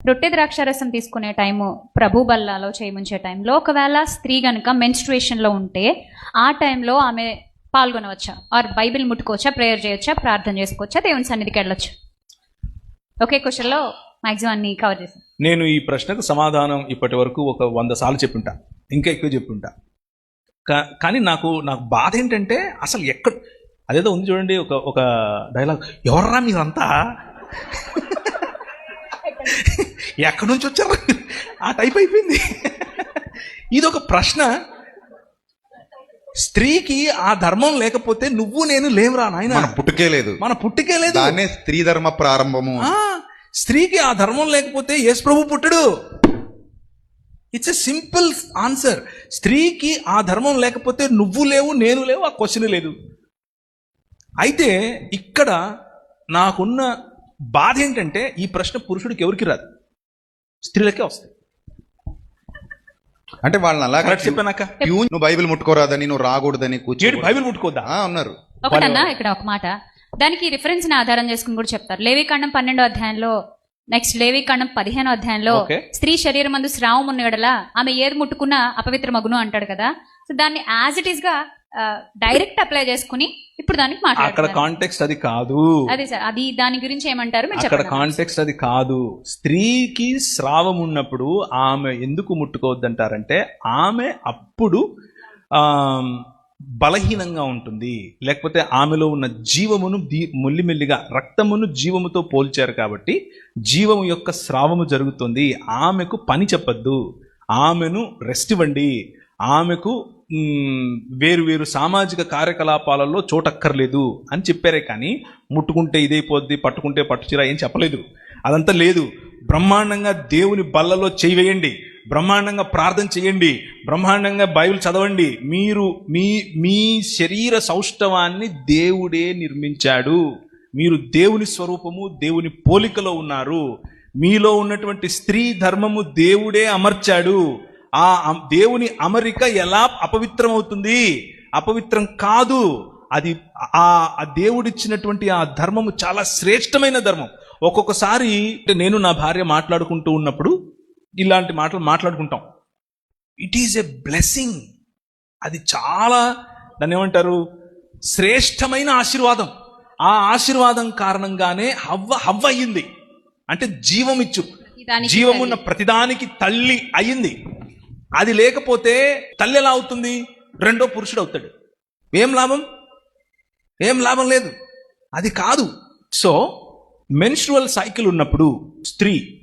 రొట్టె ద్రాక్షారసం తీసుకునే టైము ప్రభు బల్లాలో చేయముంచే టైంలో ఒకవేళ స్త్రీ కనుక మెన్స్ట్రుయేషన్లో ఉంటే ఆ టైంలో ఆమె పాల్గొనవచ్చా? ఆర్ బైబిల్ ముట్టుకోవచ్చా? ప్రేయర్ చేయొచ్చా? ప్రార్థన చేసుకోవచ్చా? దేవుని సన్నిధికి వెళ్ళొచ్చు? ఒకే క్వశ్చన్లో మ్యాక్సిమం అన్ని కవర్ చేశాను నేను ఈ ప్రశ్నకు సమాధానం ఇప్పటి వరకు ఒక వంద సార్లు చెప్పుంటా. ఇంకా ఎక్కువ చెప్పుంటా. కానీ నాకు నాకు బాధ ఏంటంటే అసలు ఎక్కడ అదేదో ఉంది చూడండి ఒక ఒక డైలాగ్ ఎవర్రా మీరంతా? ఎక్కడి నుంచి వచ్చారు ఆ టైప్ అయిపోయింది. ఇది ఒక ప్రశ్న. స్త్రీకి ఆ ధర్మం లేకపోతే నువ్వు నేను లేవురా నాయన? మన పుట్టుకే లేదు. మన పుట్టికే లేదు. దాన్నే స్త్రీ ధర్మ ప్రారంభము స్త్రీకి ఆ ధర్మం లేకపోతే యేసు ప్రభు పుట్టడు. ఇట్స్ ఎ సింపుల్ ఆన్సర్ స్త్రీకి ఆ ధర్మం లేకపోతే నువ్వు లేవు నేను లేవు ఆ క్వశ్చన్ లేదు. అయితే ఇక్కడ నాకున్న బాధ ఏంటంటే ఈ ప్రశ్న పురుషుడికి ఎవరికి రాదు? స్త్రీలకే వస్తాయి. అంటే వాళ్ళని అలా కరెక్ట్ చెప్పానాక ట్యూన్ నువ్వు బైబిల్ ముట్టుకోరాదని నువ్వు రాకూడదని ఏడు కూర్చో బైబిల్ ముట్టుకోద్దా? ఉన్నారు ఒకటన్నా ఇక్కడ ఒక మాట. దానికి రిఫరెన్స్ని ఆధారం చేసుకుని కూడా చెప్తారు. లేవికాండం పన్నెండో అధ్యాయంలో నెక్స్ట్ లేవికాండం పదిహేనో అధ్యాయంలో. స్త్రీ శరీరం మందు స్రావం ఉన్న ఎడల ఆమె ఏది ముట్టుకున్నా అపవిత్ర మగును అంటాడు కదా. సో దాన్ని యాజ్ ఇట్ ఈస్గా డైరెక్ట్ అప్లై చేసుకుని ఇప్పుడు దానికి అక్కడ కాంటెక్స్ట్ అది కాదు. అదే సార్ అది దాని గురించి ఏమంటారు అక్కడ కాంటెక్స్ట్ అది కాదు. స్త్రీకి స్రావం ఉన్నప్పుడు ఆమె ఎందుకు ముట్టుకోవద్దంటారంటే ఆమె అప్పుడు ఆ, బలహీనంగా ఉంటుంది. లేకపోతే ఆమెలో ఉన్న జీవమును దీ మెల్లిమెల్లిగా రక్తమును జీవముతో పోల్చారు కాబట్టి జీవము యొక్క స్రావము జరుగుతుంది. ఆమెకు పని చెప్పద్దు. ఆమెను రెస్ట్ ఇవ్వండి. ఆమెకు వేరు వేరు సామాజిక కార్యకలాపాలలో చోటక్కర్లేదు అని చెప్పారే కానీ ముట్టుకుంటే ఇదైపోద్ది పట్టుకుంటే పట్టుచిరా ఏం చెప్పలేదు. అదంతా లేదు. బ్రహ్మాండంగా దేవుని బల్లలో చేయి వేయండి. బ్రహ్మాండంగా ప్రార్థన చేయండి. బ్రహ్మాండంగా బైబిల్ చదవండి. మీరు మీ మీ శరీర సౌష్ఠవాన్ని దేవుడే నిర్మించాడు. మీరు దేవుని స్వరూపము దేవుని పోలికలో ఉన్నారు. మీలో ఉన్నటువంటి స్త్రీ ధర్మము దేవుడే అమర్చాడు. ఆ అం- దేవుని అమరిక ఎలా అపవిత్రం అవుతుంది అపవిత్రం కాదు. అది ఆ ఆ దేవుడిచ్చినటువంటి ఆ ధర్మము చాలా శ్రేష్టమైన ధర్మం. ఒక్కొక్కసారి నేను నా భార్య మాట్లాడుకుంటూ ఉన్నప్పుడు ఇలాంటి మాటలు మాట్లాడుకుంటాం. ఇట్ ఈజ్ ఎ బ్లెస్సింగ్ అది చాలా దాన్ని ఏమంటారు శ్రేష్టమైన ఆశీర్వాదం. ఆ ఆశీర్వాదం కారణంగానే హవ్వ హవ్వ అయ్యింది. అంటే జీవం ఇచ్చు దానికి జీవమున్న ప్రతిదానికి తల్లి అయ్యింది. అది లేకపోతే తల్లి ఎలా అవుతుంది? రెండో పురుషుడు అవుతాడు. ఏం లాభం? ఏం లాభం లేదు. అది కాదు. సో మెన్స్ట్రువల్ సైకిల్ ఉన్నప్పుడు స్త్రీ